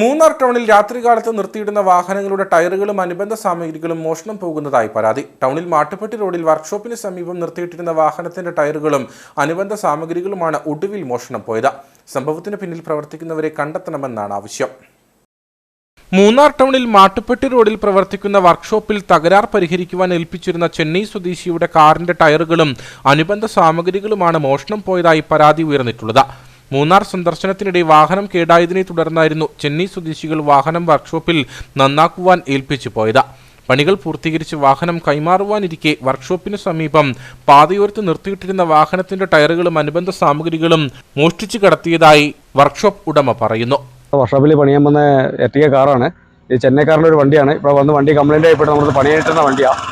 മൂന്നാർ ടൗണിൽ രാത്രികാലത്ത് നിർത്തിയിടുന്ന വാഹനങ്ങളുടെ ടയറുകളും അനുബന്ധ സാമഗ്രികളും മോഷണം പോകുന്നതായി പരാതി. ടൗണിൽ മാട്ടുപ്പെട്ടി റോഡിൽ വർക്ക്ഷോപ്പിന് സമീപം നിർത്തിയിട്ടിരുന്ന വാഹനത്തിന്റെ ടയറുകളും അനുബന്ധ സാമഗ്രികളുമാണ് ഒടുവിൽ മോഷണം പോയത്. സംഭവത്തിന് പിന്നിൽ പ്രവർത്തിക്കുന്നവരെ കണ്ടെത്തണമെന്നാണ് ആവശ്യം. മൂന്നാർ ടൗണിൽ മാട്ടുപ്പെട്ടി റോഡിൽ പ്രവർത്തിക്കുന്ന വർക്ക്ഷോപ്പിൽ തകരാർ പരിഹരിക്കുവാൻ ഏൽപ്പിച്ചിരുന്ന ചെന്നൈ സ്വദേശിയുടെ കാറിന്റെ ടയറുകളും അനുബന്ധ സാമഗ്രികളുമാണ് മോഷണം പോയതായി പരാതി ഉയർന്നിട്ടുള്ളത്. മൂന്നാർ സന്ദർശനത്തിനിടെ വാഹനം കേടായതിനെ തുടർന്നായിരുന്നു ചെന്നൈ സ്വദേശികൾ വാഹനം വർക്ക്ഷോപ്പിൽ നന്നാക്കുവാൻ ഏൽപ്പിച്ചു പോയത്. പണികൾ പൂർത്തീകരിച്ച് വാഹനം കൈമാറുവാനിരിക്കെ വർക്ക്ഷോപ്പിന് സമീപം പാതയോരത്ത് നിർത്തിയിട്ടിരുന്ന വാഹനത്തിന്റെ ടയറുകളും അനുബന്ധ സാമഗ്രികളും മോഷ്ടിച്ചു കടത്തിയതായി വർക്ക്ഷോപ്പ് ഉടമ പറയുന്നു. വർക്ക്ഷോപ്പിൽ പണിയാൻ വന്ന എർട്ടിക കാറാണ്. ഈ ചെന്നൈക്കാരന്റെ ഒരു വണ്ടിയാണ്. ഇപ്പോൾ വന്ന് വണ്ടി കംപ്ലൈന്റ് ആയിപ്പോ നമ്മൾ പണിയായിട്ടുന്ന വണ്ടിയാണ്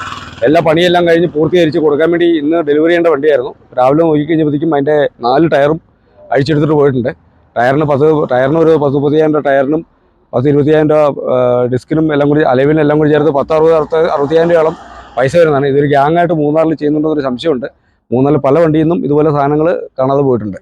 എല്ലാ പണിയെല്ലാം കഴിഞ്ഞ് പൂർത്തീകരിച്ച് കൊടുക്കാൻ വേണ്ടി ഇന്ന് ഡെലിവറി ചെയ്യേണ്ട വണ്ടിയായിരുന്നു. രാവിലെ നോക്കി കഴിഞ്ഞപ്പോഴത്തേക്കും അതിന്റെ നാല് ടയറും അഴിച്ചെടുത്തിട്ട് പോയിട്ടുണ്ട്. ടയറിന് പത്ത് ടയറിന് ഒരു പത്ത് മുപ്പത്തിയായിരം രൂപ ടയറിനും പത്ത് ഇരുപത്തിയായിരം രൂപ ഡിസ്കിനും എല്ലാം കൂടി അലവിനും എല്ലാം കൂടി ചേർത്ത് പത്ത് അറുപത് അറുപത് അറുപത്തിയായിരം രൂപയോളം പൈസ വരുന്നതാണ്. ഇതൊരു ഗ്യാങ്ങായിട്ട് മൂന്നാറിൽ ചെയ്യുന്നുണ്ടെന്നൊരു സംശയമുണ്ട്. മൂന്നാറിൽ പല വണ്ടിയിൽ നിന്നും ഇതുപോലെ സാധനങ്ങൾ കാണാതെ പോയിട്ടുണ്ട്.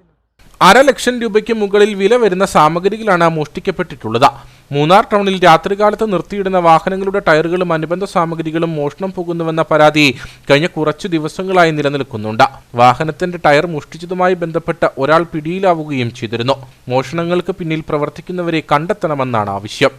അര ലക്ഷം രൂപയ്ക്ക് മുകളിൽ വില വരുന്ന സാമഗ്രികളാണ് മോഷ്ടിക്കപ്പെട്ടിട്ടുള്ളത്. മൂന്നാർ ടൗണിൽ രാത്രികാലത്ത് നിർത്തിയിടുന്ന വാഹനങ്ങളുടെ ടയറുകളും അനുബന്ധ സാമഗ്രികളും മോഷണം പോകുന്നുവെന്ന പരാതി കഴിഞ്ഞ കുറച്ചു ദിവസങ്ങളായി നിലനിൽക്കുന്നുണ്ട്. വാഹനത്തിന്റെ ടയർ മോഷ്ടിച്ചതുമായി ബന്ധപ്പെട്ട് ഒരാൾ പിടിയിലാവുകയും ചെയ്തിരുന്നു. മോഷണങ്ങൾക്ക് പിന്നിൽ പ്രവർത്തിക്കുന്നവരെ കണ്ടെത്തണമെന്നാണ് ആവശ്യം.